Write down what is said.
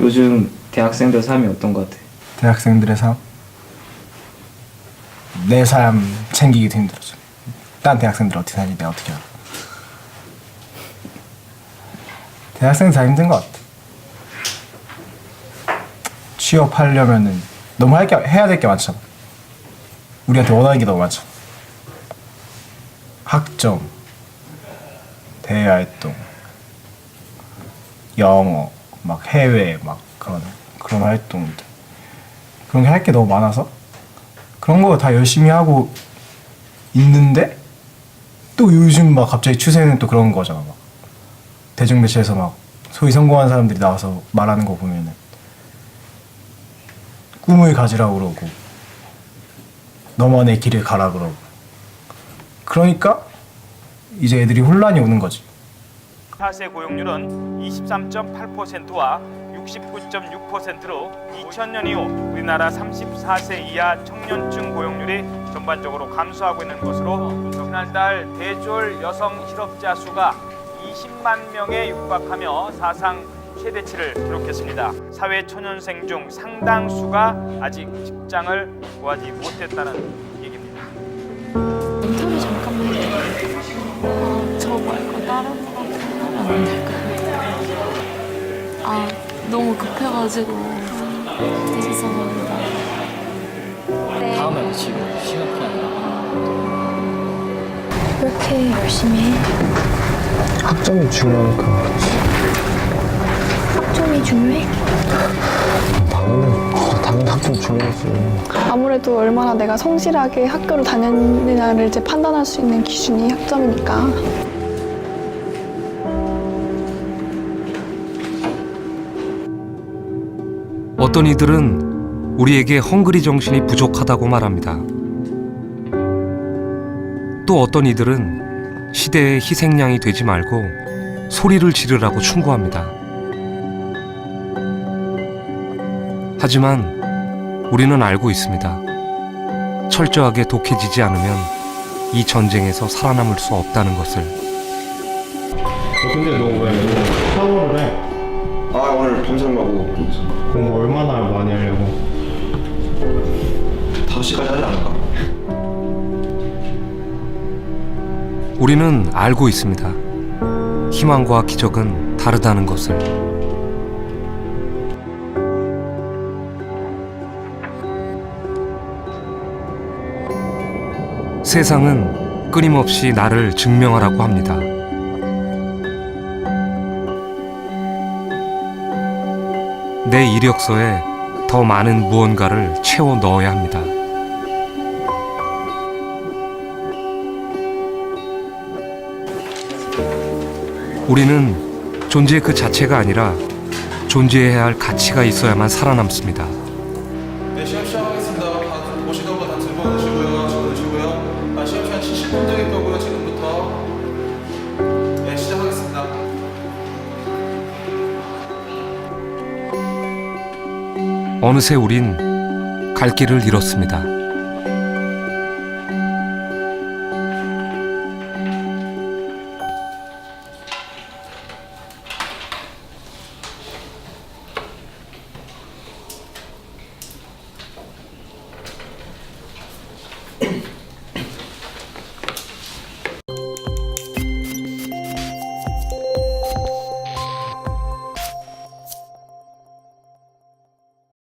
요즘 대학생들 삶이 어떤 것 같아? 대학생들의 삶? 내 삶 챙기기도 힘들어져. 딴 대학생들 어떻게 사는지 내가 어떻게 알아? 대학생 다 힘든 것 같아. 취업하려면은 너무 할 게 해야 될 게 많잖아. 우리한테 원하는 게 너무 많잖아. 학점, 대외 활동, 영어, 막 해외 막 그런 그런 활동들. 그런 게 할 게 너무 많아서? 그런 거 다 열심히 하고 있는데 또 요즘 막 갑자기 추세는 또 그런 거잖아 막. 대중매체에서 막 소위 성공한 사람들이 나와서 말하는 거 보면은. 꿈을 가지라 그러고 너만의 길을 가라 그러고. 그러니까 이제 애들이 혼란이 오는 거지 4세 고용률은 23.8%와 69.6%로 2000년 이후 우리나라 34세 이하 청년층 고용률이 전반적으로 감소하고 있는 것으로 지난달 대졸 여성 실업자 수가 20만 명에 육박하며 사상 최대치를 기록했습니다. 사회 초년생 중 상당수가 아직 직장을 구하지 못했다는 얘기입니다. 인터뷰 잠깐만 안 될까요? 아 너무 급해가지고 네, 죄송합니다. 다음에 지금 시간 피한다. 왜 이렇게 열심히 해? 학점이 중요하니까 학점이 중요해? 당연히 당연히 학점 중요하지 아무래도 얼마나 내가 성실하게 학교를 다녔느냐를 이제 판단할 수 있는 기준이 학점이니까. 어떤 이들은 우리에게 헝그리 정신이 부족하다고 말합니다. 또 어떤 이들은 시대의 희생양이 되지 말고 소리를 지르라고 충고합니다. 하지만 우리는 알고 있습니다. 철저하게 독해지지 않으면 이 전쟁에서 살아남을 수 없다는 것을. 근데 너? 아 오늘 밤새려고 공부 얼마나 많이 하려고? 5시까지 하지 않을까? 우리는 알고 있습니다. 희망과 기적은 다르다는 것을. 세상은 끊임없이 나를 증명하라고 합니다. 내 이력서에 더 많은 무언가를 채워 넣어야 합니다. 우리는 존재 그 자체가 아니라 존재해야 할 가치가 있어야만 살아남습니다. 어느새 우린 갈 길을 잃었습니다.